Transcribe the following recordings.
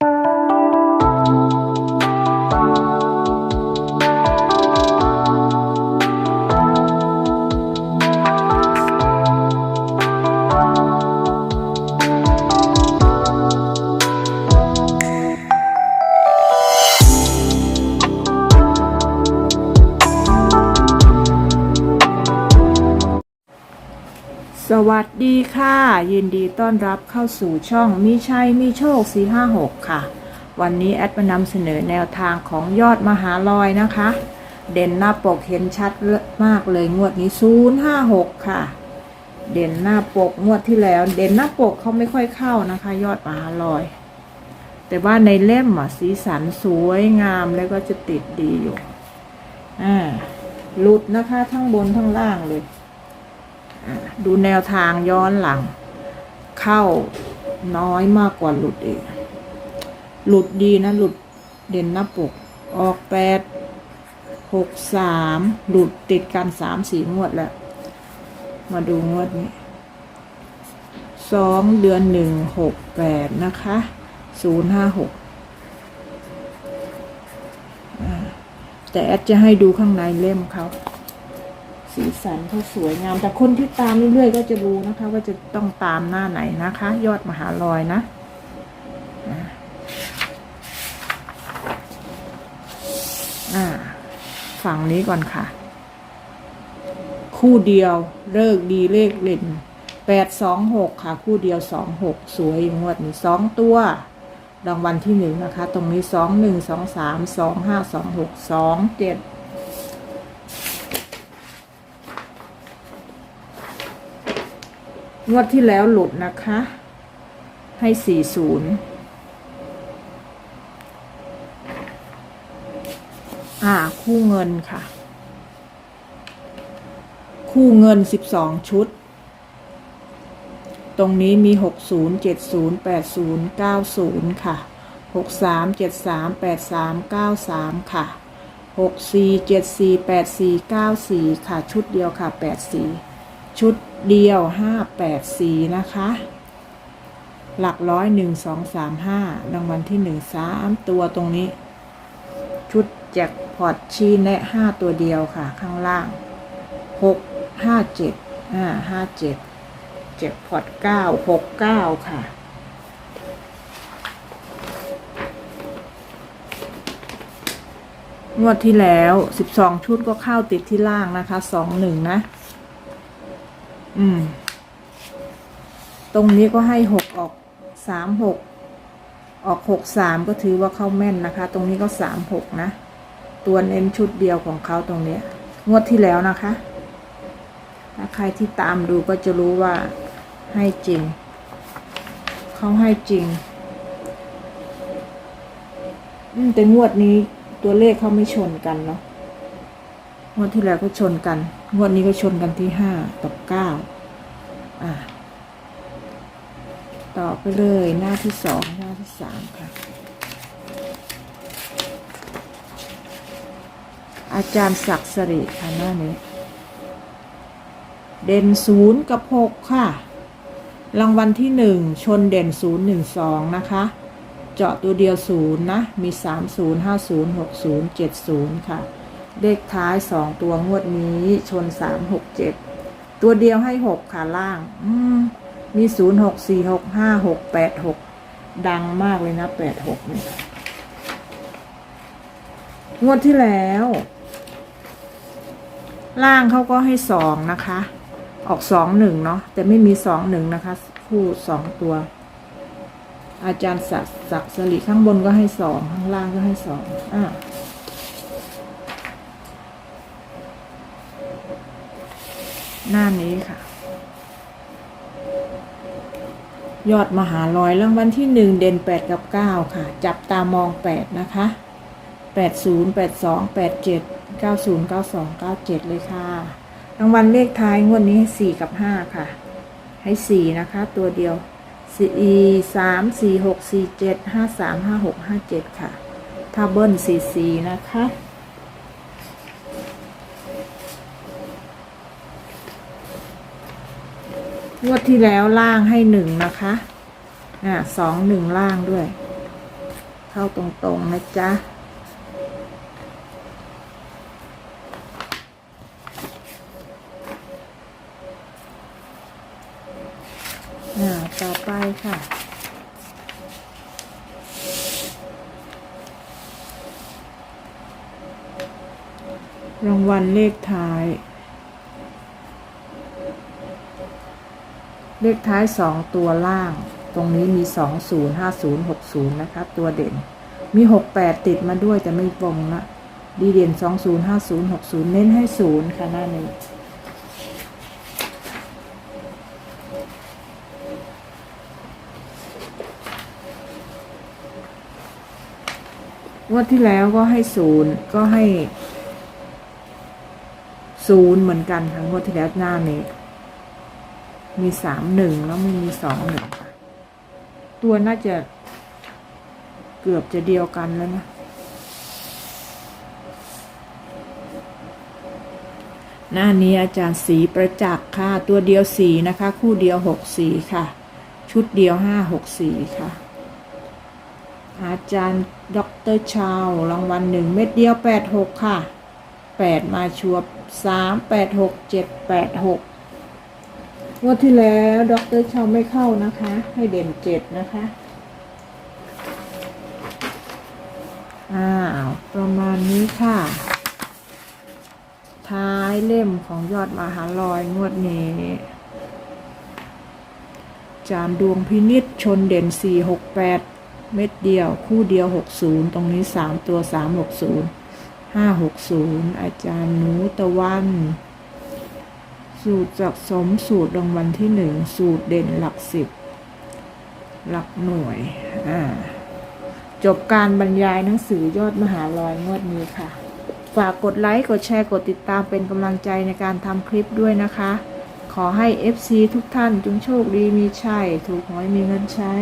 you สวัสดีค่ะ ยินดีต้อนรับเข้าสู่ช่องมีชัยมีโชค 456 ค่ะ วันนี้แอดมานำเสนอแนวทางของยอดมหาลอยนะคะ เด่นหน้าปกเห็นชัดมากเลยงวดนี้ 056 ค่ะ เด่นหน้าปกงวดที่แล้ว เด่นหน้าปกเขาไม่ค่อยเข้านะคะ ยอดมหาลอย แต่ว่าในเล่มอะสีสันสวยงามแล้วก็จะติดดีอยู่อ่าหลุดนะคะทั้งบนทั้งล่างเลย ดูแนวทางย้อนหลัง เข้าน้อยมากกว่าหลุดเองหลุดดีนะ หลุดเด่นหน้าปก ออกแปดหกสามหลุดติดกันสามสี่งวดแล้ว มาดูงวดนี้สองเดือนหนึ่งหกแปดนะคะศูนย์ห้าหกแต่แอดจะให้ดูข้างในเล่มเขา สีสันเขาสวยงาม แต่คนที่ตามเรื่อยๆก็จะรู้นะคะ ว่าจะต้องตามหน้าไหนนะคะ ยอดมหาลอยนะอ่าฝั่งนี้ก่อนค่ะ คู่เดียวเลิกดีเลขเล่นแปดสองหกค่ะ คู่เดียวสองหกสวยงวดนี้สองตัวรางวัลที่หนึ่งนะคะ ตรงนี้สองหนึ่งสองสามสองห้าสองหกสองเจ็ด งวดที่แล้วหลุดนะคะ ให้สี่ศูนย์อ่า คู่เงินค่ะ คู่เงินสิบสองชุด ตรงนี้มีหกศูนย์เจ็ดศูนย์แปดศูนย์เก้าศูนย์ค่ะหกสามเจ็ดสามแปดสามเก้าสามค่ะหกสี่เจ็ดสี่แปดสี่เก้าสี่ค่ะ ชุดเดียวค่ะแปดสี่ ชุดเดียวห้าแปดสีนะคะ หลักร้อยหนึ่งสองสามห้ารางวัลที่หนึ่งสามตัวตรงนี้ ชุดแจ็คพอตชีแนะห้าตัวเดียวค่ะ ข้างล่างหกห้าเจ็ดอ่าห้าเจ็ดแจ็คพอตเก้าหกเก้าค่ะงวดที่แล้วสิบสองชุดก็เข้าติดที่ล่างนะคะสองหนึ่งนะ อืม ตรงนี้ก็ให้หกออกสามหกออกหกสามก็ถือว่าเข้าแม่นนะคะ ตรงนี้ก็สามหกนะ ตัวเน้นชุดเดียวของเขาตรงเนี้ยงวดที่แล้วนะคะถ้าใครที่ตามดูก็จะรู้ว่าให้จริง เขาให้จริง อืมแต่งวดนี้ตัวเลขเขาไม่ชนกันเนาะงวดที่แล้วก็ชนกัน งวดนี้ก็ชนกันที่ห้ากับเก้าอ่าต่อไปเลยหน้าที่สองหน้าที่สามค่ะ อาจารย์ศักดิ์สิริค่ะหน้านี้ เด่นศูนย์กับหกค่ะ รางวัลที่หนึ่งชนเด่นศูนย์หนึ่งสองนะคะ เจาะตัวเดียวศูนย์นะ มีสามศูนย์ห้าศูนย์หกศูนย์เจ็ดศูนย์ค่ะ เลขท้ายสองตัวงวดนี้ชนสามหกเจ็ดตัวเดียวให้หกค่ะล่าง อืมมีศูนย์หกสี่หกห้าหกแปดหกดังมากเลยนะแปดหกเนี่ยงวดที่แล้ว ล่างเขาก็ให้สองนะคะ ออกสองหนึ่งเนาะแต่ไม่มีสองหนึ่งนะคะ คู่สองตัว อาจารย์ศักดิ์ศักดิ์สริข้างบนก็ให้สองข้างล่างก็ให้สองอ่า หน้านี้ค่ะ ยอดมหาลอยรางวัลที่หนึ่งเด่นแปดกับเก้าค่ะ จับตามองแปดนะคะแปดศูนย์แปดสองแปดเจ็ดเก้าศูนย์เก้าสองเก้าเจ็ดเลยค่ะรางวัลเลขท้ายงวดนี้ให้สี่กับห้าค่ะ ให้สี่นะคะ ตัวเดียวสี่สามสี่หกสี่เจ็ดห้าสามห้าหกห้าเจ็ดค่ะถ้าเบิ้ลสี่สี่นะคะ งวดที่แล้วล่างให้หนึ่งนะคะ อ่าสองหนึ่งล่างด้วย เข้าตรงๆนะจ๊ะอ่ต่อไปค่ะ รางวัลเลขท้าย เลขท้ายสองตัวล่าง ตรงนี้มีสองศูนย์ห้าศูนย์หกศูนย์นะครับตัวเด่น มีหกแปดติดมาด้วยแต่ไม่ตรงนะ ดีเด่นสองศูนย์ห้าศูนย์หกศูนย์เน้นให้ศูนย์ค่ะ หน้านี้งวดที่แล้วก็ให้ศูนย์ก็ให้ศูนย์เหมือนกันค่ะงวดที่แล้วหน้านี้ มีสามหนึ่งแล้วม่มีสองหนึ่งตัวน่าจะเกือบจะเดียวกันแล้วนะ หน้านี้อาจารย์สีประจักษ์ค่ะ ตัวเดียวสีนะคะ คู่เดียวหกสีค่ะ ชุดเดียวห้าหกสีค่ะ อาจารย์ด็อกเตอร์ชาวรางวัลหนึ่งเม็ดเดียวแปดหกค่ะแปดมาชัวสามแปดหกเจ็ดแปดหก งวดที่แล้วด็อกเตอร์ชาวไม่เข้านะคะ ให้เด่นเจ็ดนะคะ อ้าว ประมาณนี้ค่ะ ท้ายเล่มของยอดมหาลอยงวดนี้ จานดวงพินิษชนเด่นสี่หกแปดเม็ดเดียว คู่เดียวหกศูนย์ตรงนี้สามตัวสามหกศูนย์ห้าหกศูนย์อาจารย์หนูตะวัน สูตรจากสมสูตรรางวัลที่หนึ่งสูตรเด่นหลักสิบ หลักหน่วย อ่า จบการบรรยายหนังสือยอดมหาลอยงวดนี้ค่ะ ฝากกดไลค์ กดแชร์ กดติดตามเป็นกำลังใจในการทำคลิปด้วยนะคะ ขอให้ FC ทุกท่านจงโชคดีมีชัย ถูกหวยมีเงินใช้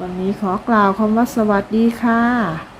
วันนี้ขอกล่าวคำว่าสวัสดีค่ะ